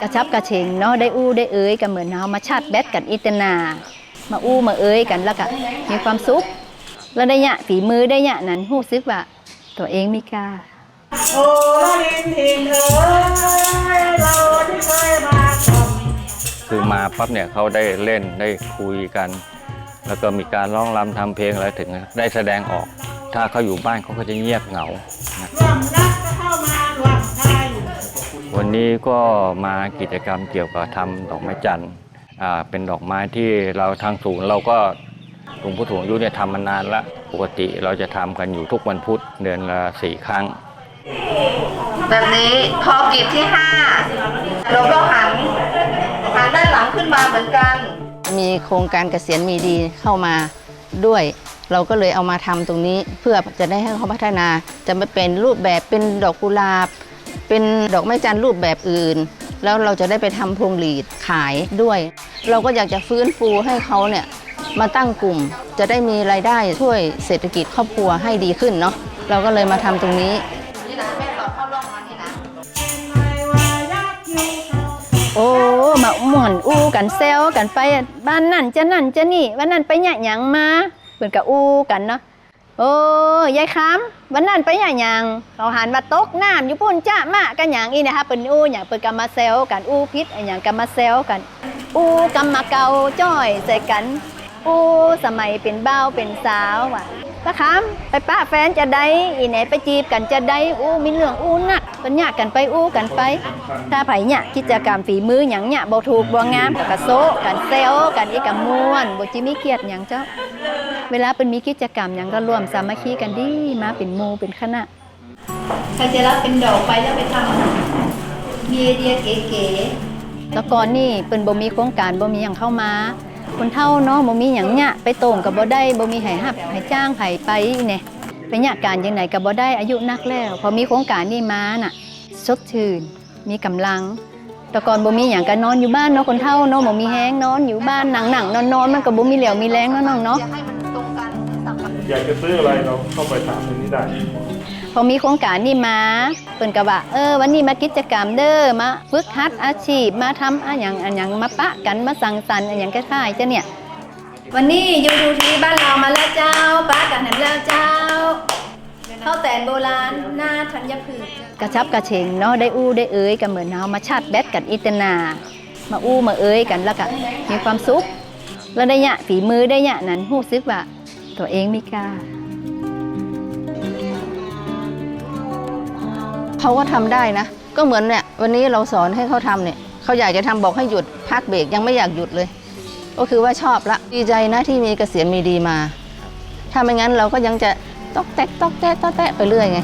กระชับกระเฉงเนาะได้อู้ได้เอ้ยกันเหมือนเฮามาชาติแบตกันอิตนา มาอู้มาเอ้ยกันแล้วก็มีความสุขแล้วได้ยะฝีมือได้ยะนั้นรู้สึกว่าตัวเองมีค่าโอ้ลินทินเอ๋ยเราที่เคยมาคือมาปั๊บเนี่ยเขาได้เล่นได้คุยกัน แล้วก็มีการร้องรำทำเพลงอะไรถึงได้แสดงออก ถ้าเขาอยู่บ้านเขาก็จะเงียบเหงานะร่วมรักก็เข้ามาร่วมไทย วันนี้ก็มากิจกรรมเกี่ยวกับทำดอกไม้จันทร์อ่าเป็นดอกไม้ที่เราทางศูนย์เราก็กลุ่มผู้สูงอายุเนี่ยทำมานานละปกติเราจะทำกันอยู่ทุกวันพุธเดือนละสี่ครั้ง แบบนี้พอกีบที่ห้าเราก็หันหันด้านหลังขึ้นมาเหมือนกัน มีโครงการเกษียณมีดีเข้ามาด้วย เราก็เลยเอามาทำตรงนี้เพื่อจะได้ให้เขาพัฒนาจะไม่เป็นรูปแบบเป็นดอกกุหลาบ เป็นดอกไม้จันทร์รูปแบบอื่น แล้วเราจะได้ไปทำพวงหลีดขายด้วย เราก็อยากจะฟื้นฟูให้เขาเนี่ยมาตั้งกลุ่ม จะได้มีรายได้ช่วยเศรษฐกิจครอบครัวให้ดีขึ้นเนาะเราก็เลยมาทำตรงนี้นี่นะแม่สอนเข้าร่องมานี่นะไม่ว่ายักษ์อยู่เขาโอ้มาหม่วนอู้กันแซวกันไปบ้านนั่นจะนั่นจะนี่วันนั้นไปหยะหยังมาเปิ่นก็อู้กันเนาะ โอ้ยายคำวันนั้นไปหย่าหยังเขาหันมาตกน้ำอยู่ปุ่นจ้ามากันหยังอีนะคะเปิ่นอู้อย่างเปิ่นก็มาเซลกันอู้พิษอย่างก็มาเซลกัน อู้กำมาเกาจ้อยใส่กันอู้สมัยเป็นบ้าเป็นสาวว่ะ ป้าคำไปป้าแฟนจะได้อีไหนไปจีบกันจะได้อู้มีเรื่องอู้นักเป็นหยะกันไปอู้กันไป ถ้าไผเนี่ยกิจกรรมฝีมือหยังเนี่ยบ่ถูกบ่งามก็กระโซะกันเซลกันอีกกับม่วนบ่จิมีเครียดหยังเจ้า เวลาเป็นมีกิจกรรมหยังก็ร่วมสามัคคีกันดีมาเป็นหมู่เป็นคณะใครจะรับเป็นดอกไปแล้วไปทำมีไอเดียเก๋ๆแต่ก่อนนี่เปิ้นบ่มีโครงการบ่มีหยังเข้ามา คนเฒ่าเนาะบ่มีหยังเนี่ยไปโต่งก็บ่ได้บ่มีให้รับให้จ้างให้ไปเนี่ยไปเนี่ยการจังไหนก็บ่ได้อายุนักแล้ว พอมีโครงการนี่มาน่ะสดชื่นมีกำลังแต่ก่อนบ่มีหยังก็นอนอยู่บ้านเนาะคนเฒ่าเนาะบ่มีแฮงนอนอยู่บ้านหนังหนังนอนนอนมันก็บ่มีเหลียวมีแรงเนาะน้องเนาะ อยากจะซื้ออะไรเราเข้าไปถามในนี้ได้ พอมีโครงการนี่มาเพิ่นก็ว่าเออวันนี้มากิจกรรมเด้อมาฝึกหัดอาชีพมาทำอะหยังอะหยังมาปะกันมาสังสรรค์อะหยังก็ค่ายๆจ้ะเนี่ย วันนี้ยูดูทีบ้านเรามาแล้วเจ้าปะกันหันแล้วเจ้าข้าวแตนโบราณหน้าธัญพืชกระชับกระเฉงเนาะได้อู้ได้เอ้ยกันเหมือนเฮามาชาติแบตกันอิตนา มาอู้มาเอ้ยกันแล้วก็มีความสุขแล้วได้ยะฝีมือได้ยะนั้นรู้สึกว่า ตัวเองไม่กล้าเขาก็ทำได้นะ ก็เหมือนเนี่ยวันนี้เราสอนให้เขาทำเนี่ยเขาอยากจะทำบอกให้หยุดพักเบรกยังไม่อยากหยุดเลย ก็คือว่าชอบละดีใจนะที่มีเกษียณมีดีมา ถ้าไม่งั้นเราก็ยังจะตอกแตกตอกแตกตอกแตกไปเรื่อยไง